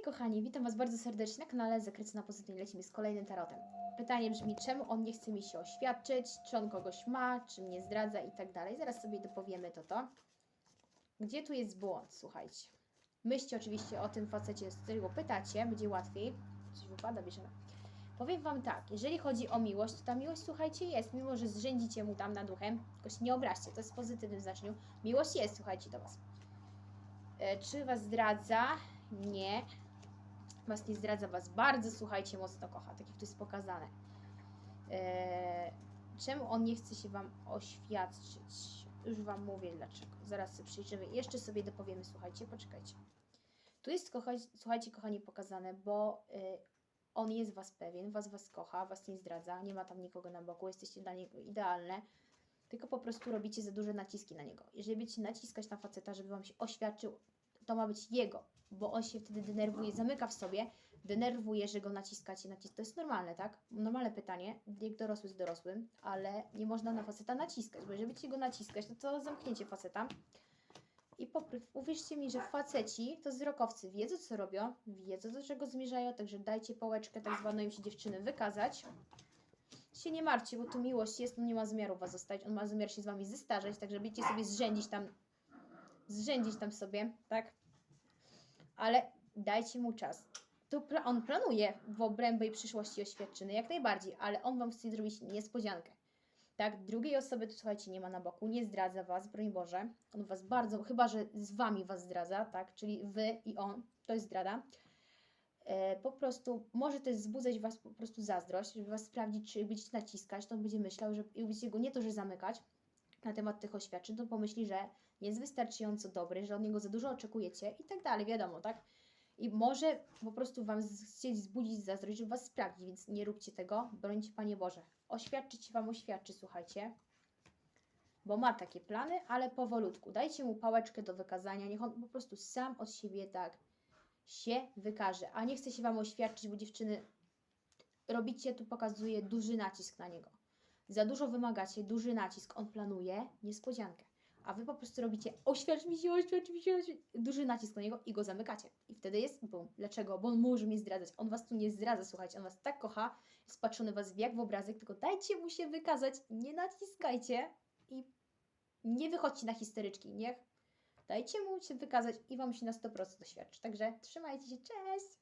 Hej kochani, witam Was bardzo serdecznie na kanale Zakryty na Pozytywnie. Lecimy z kolejnym tarotem. Pytanie brzmi, czemu on nie chce mi się oświadczyć, czy on kogoś ma, czy mnie zdradza i tak dalej. Zaraz sobie dopowiemy to to. Gdzie tu jest błąd, słuchajcie. Myślcie oczywiście o tym facecie, z którego pytacie, będzie łatwiej. Coś wypada, bierzemy. Powiem Wam tak, jeżeli chodzi o miłość, to ta miłość, słuchajcie, jest, mimo że zrzędzicie mu tam na duchem, tylko się nie obraźcie, to jest w pozytywnym znaczeniu. Miłość jest, słuchajcie, do Was. E, Czy Was zdradza? Nie. Was nie zdradza, Was bardzo, słuchajcie, mocno kocha, tak jak tu jest pokazane. E, czemu on nie chce się Wam oświadczyć? Już Wam mówię dlaczego. Zaraz sobie przyjrzymy. Jeszcze sobie dopowiemy, słuchajcie, poczekajcie. Tu jest, kocha, słuchajcie, kochani, pokazane, bo y, on jest Was pewien, Was Was kocha, Was nie zdradza, nie ma tam nikogo na boku, jesteście dla niego idealne, tylko po prostu robicie za duże naciski na niego. Jeżeli będziecie naciskać na faceta, żeby Wam się oświadczył, to ma być jego, bo on się wtedy denerwuje, zamyka w sobie, denerwuje, że go naciskacie, nacis To jest normalne, tak? Normalne pytanie, jak dorosły z dorosłym, ale nie można na faceta naciskać, bo jeżeli będziecie go naciskać, no to zamknięcie faceta. I popry- uwierzcie mi, że faceci, to wzrokowcy, wiedzą co robią, wiedzą do czego zmierzają, także dajcie pałeczkę tak zwaną im się dziewczyny wykazać. Się nie martwcie, bo tu miłość jest, on nie ma zamiaru was zostawić, on ma zamiar się z wami zestarzeć, także będziecie sobie zrzędzić tam, zrzędzić tam sobie, tak? Ale dajcie mu czas. Tu pla- on planuje w obrębie przyszłości oświadczyny, jak najbardziej, ale on wam chce zrobić niespodziankę. Tak, drugiej osoby tu słuchajcie nie ma na boku, nie zdradza was, broń Boże. On was bardzo, chyba że z wami was zdradza, tak, czyli wy i on, to jest zdrada. E, po prostu może też wzbudzać was po prostu zazdrość, żeby was sprawdzić, czy będziecie naciskać, to on będzie myślał, że i będziecie go nie to, że zamykać na temat tych oświadczeń, to pomyśli, że jest wystarczająco dobry, że od niego za dużo oczekujecie i tak dalej, wiadomo, tak? I może po prostu wam chcieć wzbudzić zazdrość, żeby was sprawdzić, więc nie róbcie tego, brońcie Panie Boże. Oświadczyć wam oświadczy, słuchajcie, bo ma takie plany, ale powolutku. Dajcie mu pałeczkę do wykazania, niech on po prostu sam od siebie tak się wykaże, a nie chce się wam oświadczyć, bo dziewczyny robicie, tu pokazuje duży nacisk na niego. Za dużo wymagacie, duży nacisk, on planuje niespodziankę. A wy po prostu robicie oświadcz mi się, oświadcz mi się, duży nacisk na niego i go zamykacie. I wtedy jest bum. Dlaczego? Bo on może mnie zdradzać. On was tu nie zdradza, słuchajcie. On was tak kocha, spatrzony was w jak w obrazek, tylko dajcie mu się wykazać, nie naciskajcie i nie wychodźcie na histeryczki. Niech dajcie mu się wykazać i wam się na 100% doświadczy. Także trzymajcie się, cześć!